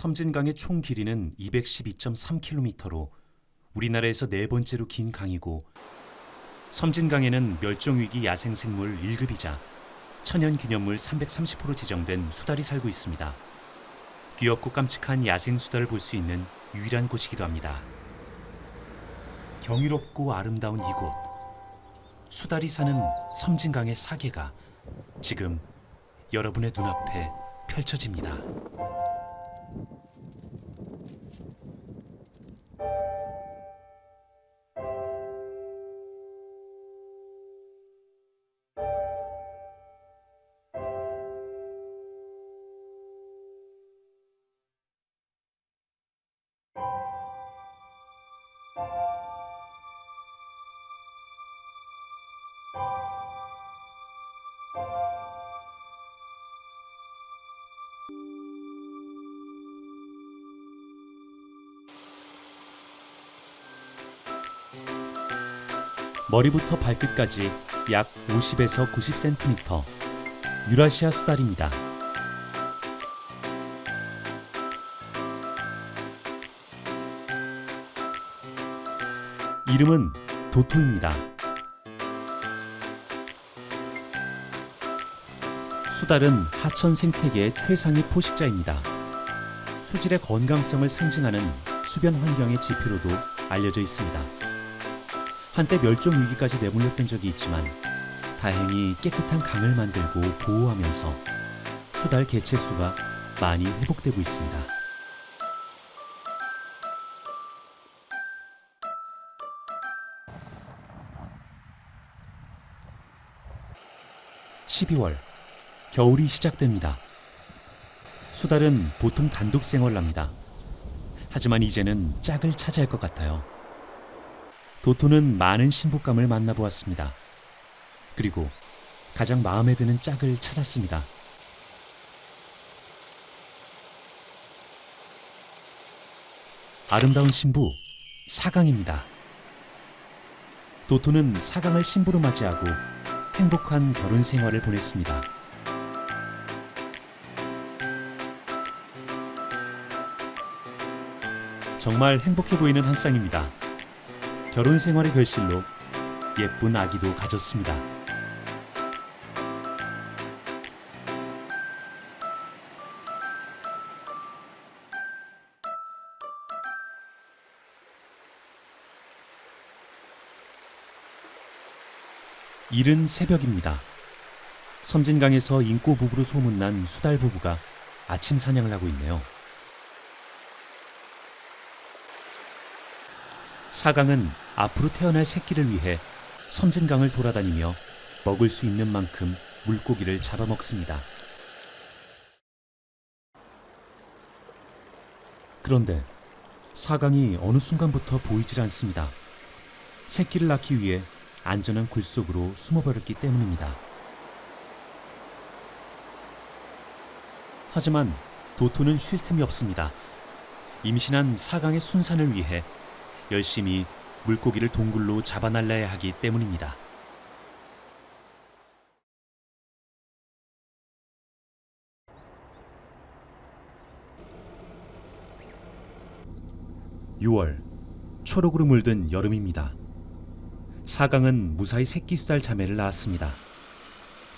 섬진강의 총 길이는 212.3km로 우리나라에서 네 번째로 긴 강이고 섬진강에는 멸종위기 야생생물 1급이자 천연기념물 330호로 지정된 수달이 살고 있습니다. 귀엽고 깜찍한 야생 수달을 볼 수 있는 유일한 곳이기도 합니다. 경이롭고 아름다운 이곳 수달이 사는 섬진강의 사계가 지금 여러분의 눈앞에 펼쳐집니다. 머리부터 발끝까지 약 50에서 90cm 유라시아 수달입니다. 이름은 도토입니다. 수달은 하천 생태계의 최상의 포식자입니다. 수질의 건강성을 상징하는 수변 환경의 지표로도 알려져 있습니다. 한때 멸종 위기까지 내몰렸던 적이 있지만 다행히 깨끗한 강을 만들고 보호하면서 수달 개체 수가 많이 회복되고 있습니다. (12월) 겨울이 시작됩니다. 수달은 보통 단독 생활을 합니다. 하지만 이제는 짝을 찾아야 할 것 같아요. 도토는 많은 신부감을 만나보았습니다. 그리고 가장 마음에 드는 짝을 찾았습니다. 아름다운 신부 사강입니다. 도토는 사강을 신부로 맞이하고 행복한 결혼 생활을 보냈습니다. 정말 행복해 보이는 한 쌍입니다. 결혼 생활의 결실로 예쁜 아기도 가졌습니다. 이른 새벽입니다. 섬진강에서 인꼬 부부로 소문난 수달 부부가 아침 사냥을 하고 있네요. 사강은 앞으로 태어날 새끼를 위해 섬진강을 돌아다니며 먹을 수 있는 만큼 물고기를 잡아먹습니다. 그런데 사강이 어느 순간부터 보이질 않습니다. 새끼를 낳기 위해 안전한 굴 속으로 숨어버렸기 때문입니다. 하지만 도토는 쉴 틈이 없습니다. 임신한 사강의 순산을 위해 열심히 물고기를 동굴로 잡아날라야 하기 때문입니다. (6월) 초록으로 물든 여름입니다. 사강은 무사히 새끼 수달 자매를 낳았습니다.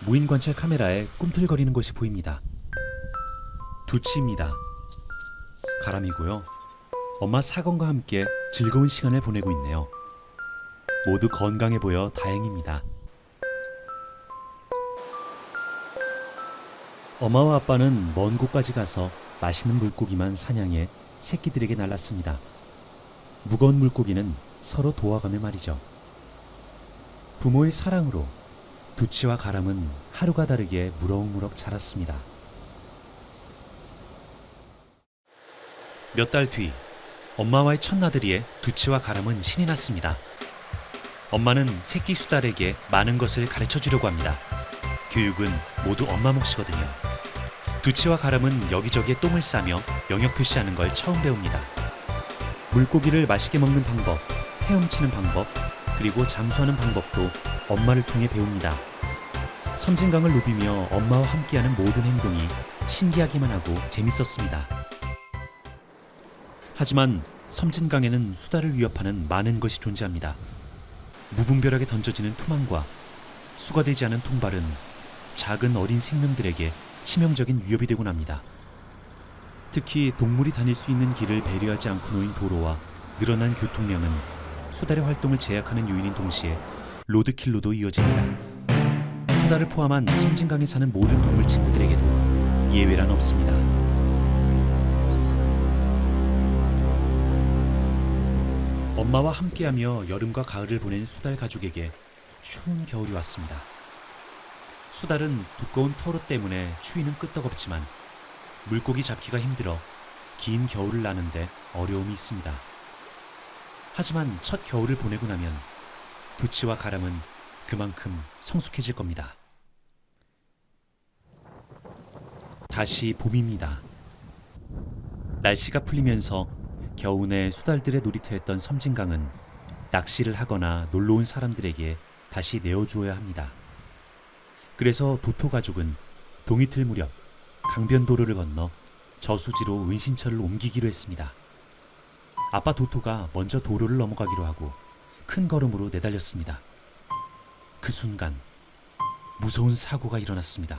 무인 관찰 카메라에 꿈틀거리는 것이 보입니다. 두치입니다. 가람이고요. 엄마 사건과 함께 즐거운 시간을 보내고 있네요. 모두 건강해 보여 다행입니다. 엄마와 아빠는 먼 곳까지 가서 맛있는 물고기만 사냥해 새끼들에게 날랐습니다. 무거운 물고기는 서로 도와가며 말이죠. 부모의 사랑으로 두치와 가람은 하루가 다르게 무럭무럭 자랐습니다. 몇 달 뒤 엄마와의 첫나들이에 두치와 가람은 신이 났습니다. 엄마는 새끼 수달에게 많은 것을 가르쳐 주려고 합니다. 교육은 모두 엄마 몫이거든요. 두치와 가람은 여기저기에 똥을 싸며 영역 표시하는 걸 처음 배웁니다. 물고기를 맛있게 먹는 방법, 헤엄치는 방법, 그리고 잠수하는 방법도 엄마를 통해 배웁니다. 섬진강을 누비며 엄마와 함께하는 모든 행동이 신기하기만 하고 재밌었습니다. 하지만 섬진강에는 수달을 위협하는 많은 것이 존재합니다. 무분별하게 던져지는 투망과 수거되지 않은 통발은 작은 어린 생명들에게 치명적인 위협이 되곤 합니다. 특히 동물이 다닐 수 있는 길을 배려하지 않고 놓인 도로와 늘어난 교통량은 수달의 활동을 제약하는 요인인 동시에 로드킬로도 이어집니다. 수달을 포함한 섬진강에 사는 모든 동물 친구들에게도 예외란 없습니다. 엄마와 함께하며 여름과 가을을 보낸 수달 가족에게 추운 겨울이 왔습니다. 수달은 두꺼운 털옷 때문에 추위는 끄떡없지만 물고기 잡기가 힘들어 긴 겨울을 나는데 어려움이 있습니다. 하지만 첫 겨울을 보내고 나면 두치와 가람은 그만큼 성숙해질 겁니다. 다시 봄입니다. 날씨가 풀리면서 겨우내 수달들의 놀이터였던 섬진강은 낚시를 하거나 놀러 온 사람들에게 다시 내어주어야 합니다. 그래서 도토 가족은 동이틀 무렵 강변도로를 건너 저수지로 은신처를 옮기기로 했습니다. 아빠 도토가 먼저 도로를 넘어가기로 하고 큰 걸음으로 내달렸습니다. 그 순간 무서운 사고가 일어났습니다.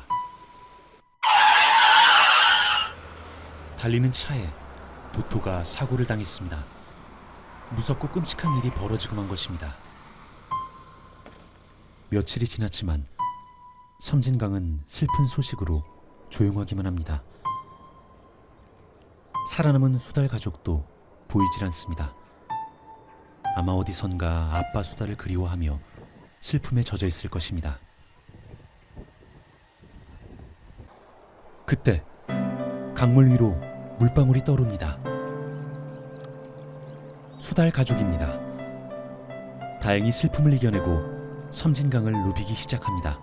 달리는 차에 도토가 사고를 당했습니다. 무섭고 끔찍한 일이 벌어지고 만 것입니다. 며칠이 지났지만 섬진강은 슬픈 소식으로 조용하기만 합니다. 살아남은 수달 가족도 보이질 않습니다. 아마 어디선가 아빠 수달을 그리워하며 슬픔에 젖어 있을 것입니다. 그때 강물 위로 물방울이 떠오릅니다. 수달 가족입니다. 다행히 슬픔을 이겨내고 섬진강을 누비기 시작합니다.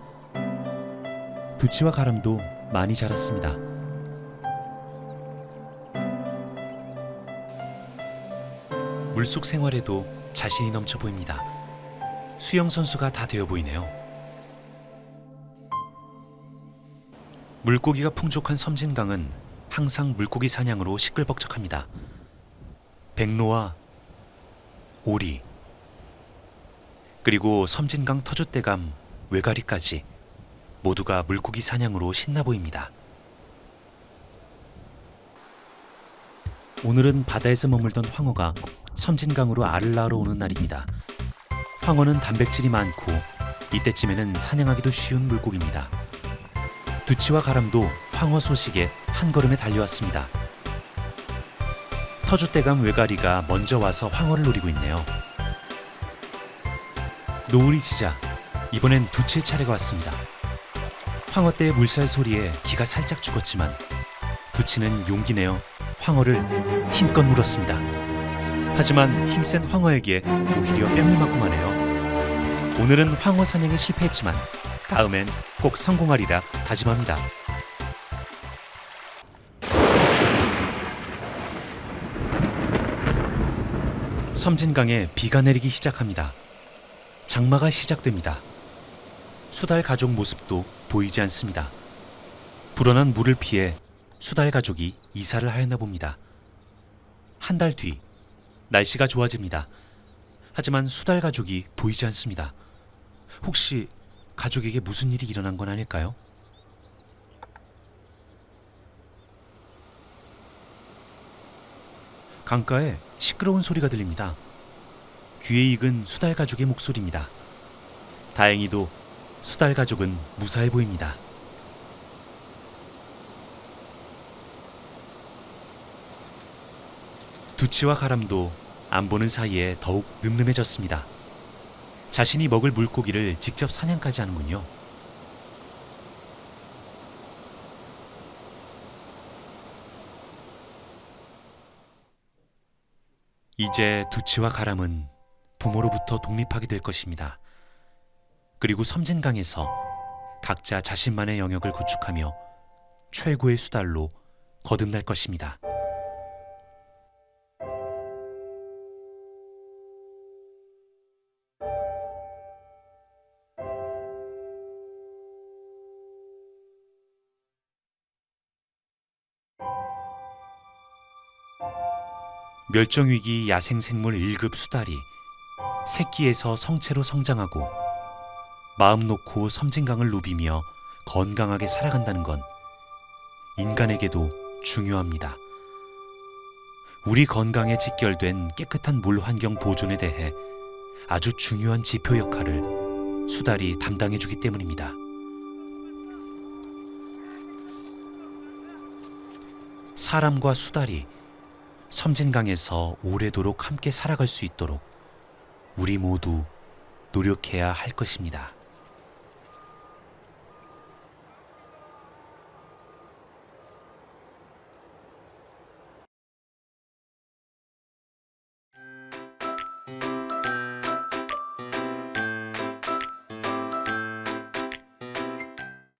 두치와 가람도 많이 자랐습니다. 물속 생활에도 자신이 넘쳐 보입니다. 수영 선수가 다 되어 보이네요. 물고기가 풍족한 섬진강은 항상 물고기 사냥으로 시끌벅적합니다. 백로와 오리 그리고 섬진강 터줏대감 외가리까지 모두가 물고기 사냥으로 신나 보입니다. 오늘은 바다에서 머물던 황어가 섬진강으로 알을 낳으러 오는 날입니다. 황어는 단백질이 많고 이때쯤에는 사냥하기도 쉬운 물고기입니다. 두치와 가람도 황어 소식에 한 걸음에 달려왔습니다. 터줏대감 외가리가 먼저 와서 황어를 노리고 있네요. 노을이 지자 이번엔 두치의 차례가 왔습니다. 황어떼의 물살 소리에 기가 살짝 죽었지만 두치는 용기 내어 황어를 힘껏 물었습니다. 하지만 힘센 황어에게 오히려 뺨을 맞고만 해요. 오늘은 황어 사냥에 실패했지만 다음엔 꼭 성공하리라 다짐합니다. 섬진강에 비가 내리기 시작합니다. 장마가 시작됩니다. 수달 가족 모습도 보이지 않습니다. 불어난 물을 피해 수달 가족이 이사를 하였나 봅니다. 한 달 뒤, 날씨가 좋아집니다. 하지만 수달 가족이 보이지 않습니다. 혹시 가족에게 무슨 일이 일어난 건 아닐까요? 강가에 시끄러운 소리가 들립니다. 귀에 익은 수달 가족의 목소리입니다. 다행히도 수달 가족은 무사해 보입니다. 두치와 가람도 안 보는 사이에 더욱 늠름해졌습니다. 자신이 먹을 물고기를 직접 사냥까지 하는군요. 이제 두치와 가람은 부모로부터 독립하게 될 것입니다. 그리고 섬진강에서 각자 자신만의 영역을 구축하며 최고의 수달로 거듭날 것입니다. 멸종위기 야생생물 1급 수달이 새끼에서 성체로 성장하고 마음 놓고 섬진강을 누비며 건강하게 살아간다는 건 인간에게도 중요합니다. 우리 건강에 직결된 깨끗한 물 환경 보존에 대해 아주 중요한 지표 역할을 수달이 담당해 주기 때문입니다. 사람과 수달이 섬진강에서 오래도록 함께 살아갈 수 있도록 우리 모두 노력해야 할 것입니다.